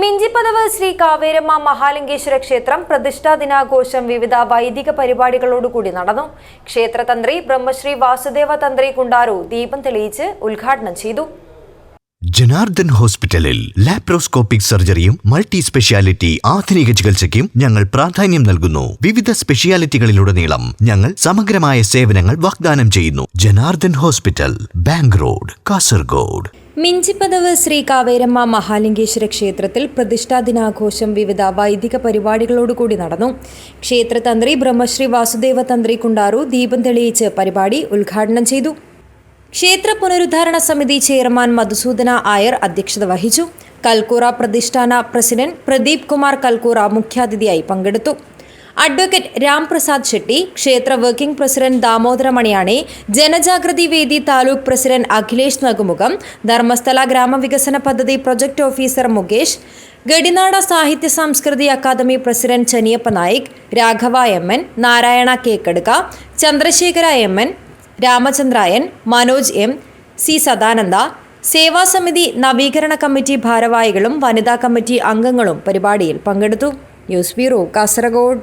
മിഞ്ചിപ്പതവ് ശ്രീ കാവേരമ്മ മഹാലിംഗേശ്വര ക്ഷേത്രം പ്രതിഷ്ഠാ ദിനാഘോഷം വിവിധ വൈദിക പരിപാടികളോടുകൂടി നടന്നു. ക്ഷേത്രതന്ത്രി ബ്രഹ്മശ്രീ വാസുദേവ തന്ത്രി കുണ്ടാരു ദീപം തെളിയിച്ച് ഉദ്ഘാടനം ചെയ്തു. ജനാർദ്ദൻ ഹോസ്പിറ്റലിൽ ലാപ്രോസ്കോപ്പിക് സർജറിയും മൾട്ടി സ്പെഷ്യാലിറ്റി ആധുനിക ചികിത്സയ്ക്കും ഞങ്ങൾ പ്രാധാന്യം നൽകുന്നു. വിവിധ സ്പെഷ്യാലിറ്റികളിലുടനീളം ഞങ്ങൾ സമഗ്രമായ സേവനങ്ങൾ വാഗ്ദാനം ചെയ്യുന്നു. Janardhan hospital bank road Kasaragod. Minchipadavu Sri Kaveramma Mahalingeshwara ക്ഷേത്രത്തിൽ പ്രതിഷ്ഠാ ദിനാഘോഷം വിവിധ വൈദിക പരിപാടികളോടുകൂടി നടന്നു. ക്ഷേത്രതന്ത്രി ബ്രഹ്മശ്രീ വാസുദേവ തന്ത്രി കുണ്ടാറു ദീപം തെളിയിച്ച് പരിപാടി ഉദ്ഘാടനം ചെയ്തു. ക്ഷേത്ര പുനരുദ്ധാരണ സമിതി ചെയർമാൻ മധുസൂദന ആയർ അധ്യക്ഷത വഹിച്ചു. കൽക്കൂറ പ്രതിഷ്ഠാന പ്രസിഡന്റ് പ്രദീപ് കുമാർ കൽക്കൂറ മുഖ്യാതിഥിയായി പങ്കെടുത്തു. അഡ്വക്കേറ്റ് രാംപ്രസാദ് ഷെട്ടി ക്ഷേത്ര working president Damodara Maniyani Janajagruti Vedi taluk president Akhilesh Nagumukham Dharmasthala ഗ്രാമവികസന പദ്ധതി പ്രൊജക്ട് ഓഫീസർ മുകേഷ് ഗഡിനാട സാഹിത്യ സംസ്കൃതി academy president Chaniyappa Naik Raghava M N Narayana Kekkadukka Chandrashekhara M N Ramachandrayan Manoj M C Sadananda സേവാസമിതി നവീകരണ committee ഭാരവാഹികളും വനിതാ committee അംഗങ്ങളും പരിപാടിയിൽ പങ്കെടുത്തു. News bureau Kasaragod.